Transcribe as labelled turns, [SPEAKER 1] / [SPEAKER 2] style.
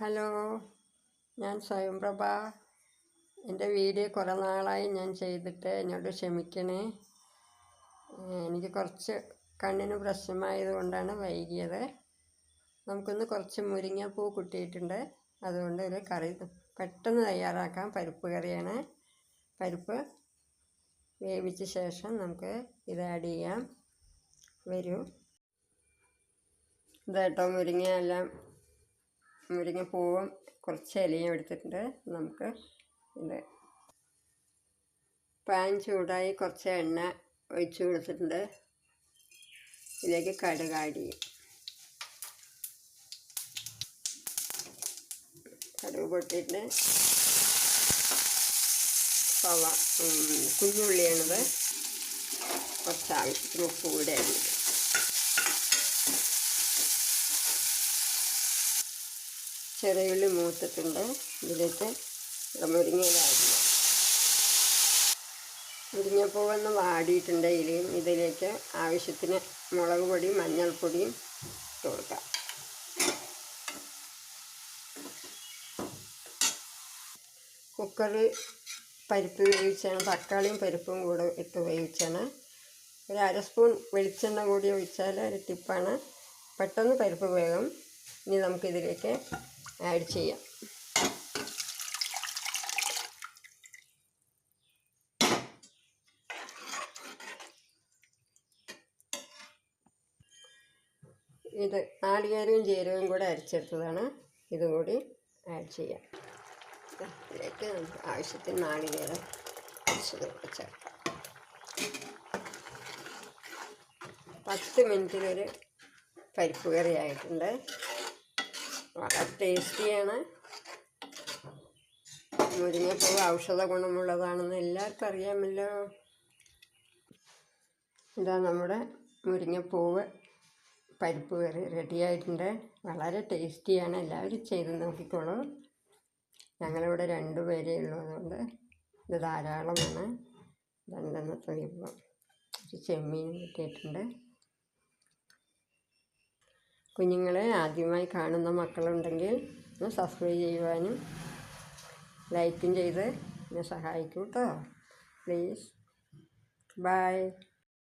[SPEAKER 1] Hello ഞാൻ സ്വയംപ്രഭ എന്റെ video കുറേ നാളായി ഞാൻ ചെയ്തിട്ട് എന്നോട് ക്ഷമിക്കണേ. എനിക്ക് കുറച്ച് കണ്ണിന് പ്രശ്നമായത് കൊണ്ടാണ് വൈകിയത്. നമുക്കൊന്ന് കുറച്ച് മുരിങ്ങപ്പൂ കിട്ടിയിട്ടുണ്ട്. അതുകൊണ്ട് ഒരു കറി പെട്ടെന്ന് തയ്യാറാക്കാം പരിപ്പ് കറിയാണ്. പരിപ്പ് വേവിച്ച ശേഷം നമുക്ക് ഇത് ആഡ് ചെയ്യാം. വരൂ. ഇതായിട്ടോ മുരിങ്ങ എല്ലാം മുരിങ്ങപ്പൂവും കുറച്ച് ഇലയും എടുത്തിട്ടുണ്ട്. നമുക്ക് ഇത് പാൻ ചൂടായി കുറച്ച് എണ്ണ ഒഴിച്ച് കൊടുത്തിട്ടുണ്ട്. ഇതിലേക്ക് കടുകാടി കടുക് പൊട്ടിയിട്ട് സവ കുഞ്ഞുള്ളിയാണത്. കുറച്ച് ആവശ്യത്തിന് ഉപ്പ് കൂടെ ആയിരിക്കും ചെറിയുള്ളി മൂത്തിട്ടുണ്ട്. ഇതിലേക്ക് മുരിങ്ങയിലാടില്ല മുരിങ്ങപ്പൂവെന്ന് വാടിയിട്ടുണ്ട് ഇലയും. ഇതിലേക്ക് ആവശ്യത്തിന് മുളക് പൊടിയും മഞ്ഞൾപ്പൊടിയും കൊടുക്കാം. കുക്കറിൽ പരിപ്പ് വേവിച്ചാണ് തക്കാളിയും പരിപ്പും കൂടെ ഇട്ട് വേവിച്ചാണ്. ഒരു അര സ്പൂൺ വെളിച്ചെണ്ണ കൂടി ഒഴിച്ചാൽ ഒരു ടിപ്പാണ്. പെട്ടെന്ന് പരിപ്പ് വേഗം. ഇനി നമുക്കിതിലേക്ക് ആഡ് ചെയ്യാം. ഇത് നാളികേരവും ജീരകവും കൂടെ അരച്ചെടുത്തതാണ്. ഇതും കൂടി ആഡ് ചെയ്യാം ഇതിലേക്ക് ആവശ്യത്തിന് നാളികേരം കൂടെ ചേർക്കാം പത്ത് മിനിറ്റിലൊരു പരിപ്പ് കറി ആയിട്ടുണ്ട്. വളരെ ടേസ്റ്റിയാണ്. മുരിങ്ങപ്പൂ ഔഷധ ഗുണമുള്ളതാണെന്ന് എല്ലാവർക്കും അറിയാമല്ലോ. ഇതാ നമ്മുടെ മുരിങ്ങപ്പൂവ് പരിപ്പ് കറി റെഡിയായിട്ടുണ്ട് വളരെ ടേസ്റ്റിയാണ്. എല്ലാവരും ചെയ്ത് നോക്കിക്കോളൂ. ഞങ്ങളിവിടെ രണ്ടു പേരേ ഉള്ളതുകൊണ്ട് ഇത് ധാരാളമാണ്. രണ്ടെണ്ണത്തെ വിഭവം ഒരു ചെമ്മീൻ കിട്ടിയിട്ടുണ്ട്. കുഞ്ഞുങ്ങളെ ആദ്യമായി കാണുന്ന മക്കളുണ്ടെങ്കിൽ ഒന്ന് സബ്സ്ക്രൈബ് ചെയ്യുവാനും ലൈക്കും ചെയ്ത് എന്നെ സഹായിക്കൂ കേട്ടോ പ്ലീസ് ബൈ